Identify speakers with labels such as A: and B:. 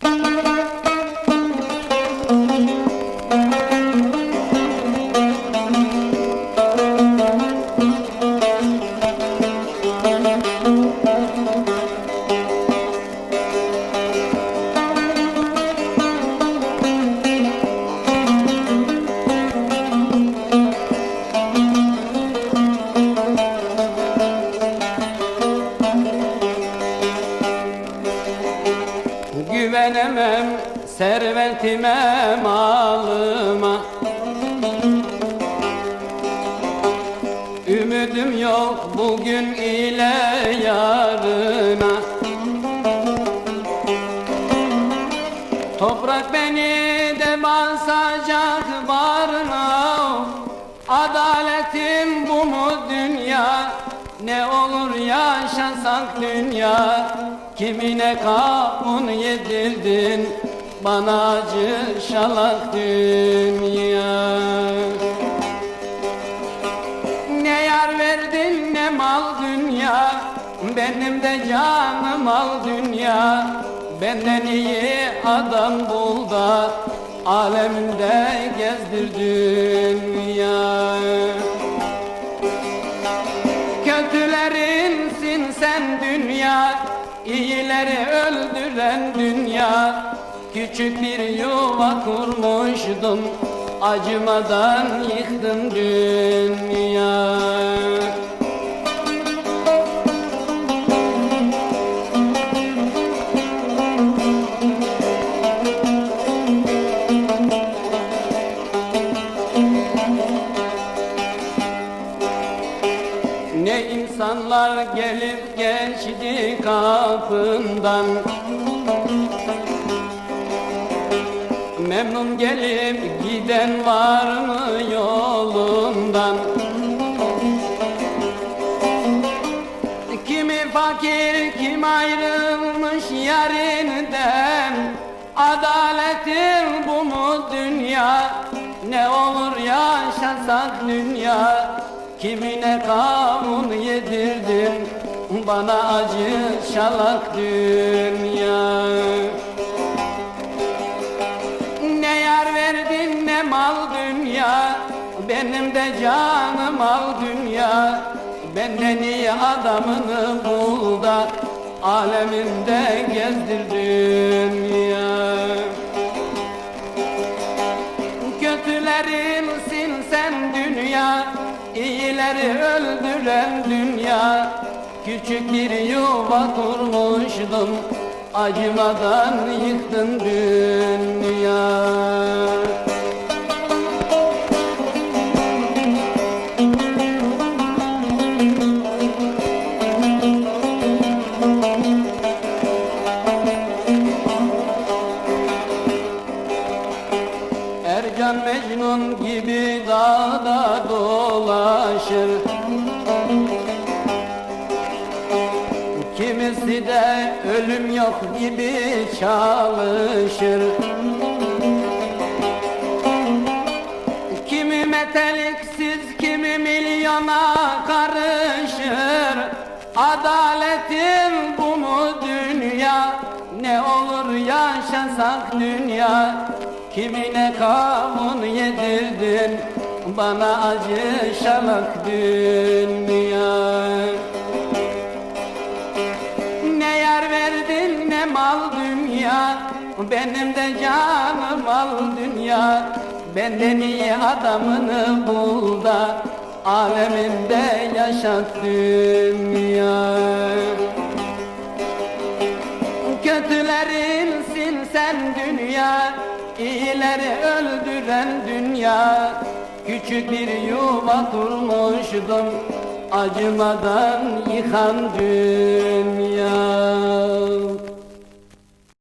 A: Thank you. Servetime malıma. Ümidim yok bugün ile yarına. Toprak beni de basacak barına. Adaletim bu mu dünya? Ne olur yaşasak dünya? Kimine kavun yedirdin Bana acı şalak dünya. Ne yar verdin ne mal dünya. Benim de canım al dünya. Benden iyi adam bul da Aleminde gezdir dünya. Kötülerinsin sen dünya iyileri öldüren dünya Küçük bir yuva kurmuştum. Acımadan yıktım dünya. Ne insanlar gelip geçti kapından giden var mı yolundan? Kimi fakir kim ayrılmış yerinden Adaletin bu mu dünya? Ne olur yaşasak dünya. Kimine kavun yedirdin? Bana acı şalak dünya mal dünya Benim de canım al dünya. Benden iyi adamını bul da Aleminde gezdir dünya. Kötülerinsin sen dünya iyileri öldüren dünya. Küçük bir yuva kurmuştum Acımadan yıktın dünya Mecnun gibi dağda dolaşır. Kimisi de ölüm yok gibi çalışır. Kimi meteliksiz kimi milyona karışır. Adaletin bu mu dünya? Ne olur yaşasak dünya Kimine kavun yedirdin Bana acı şalak dünya ne yar verdin ne mal dünya Benim de canım al dünya. Benden iyi adamını bul da Aleminde yaşat dünya? Kötülerinsin sen dünya iyileri öldüren dünya. Küçük bir yuva kurmuştum Acımadan yıkan dünya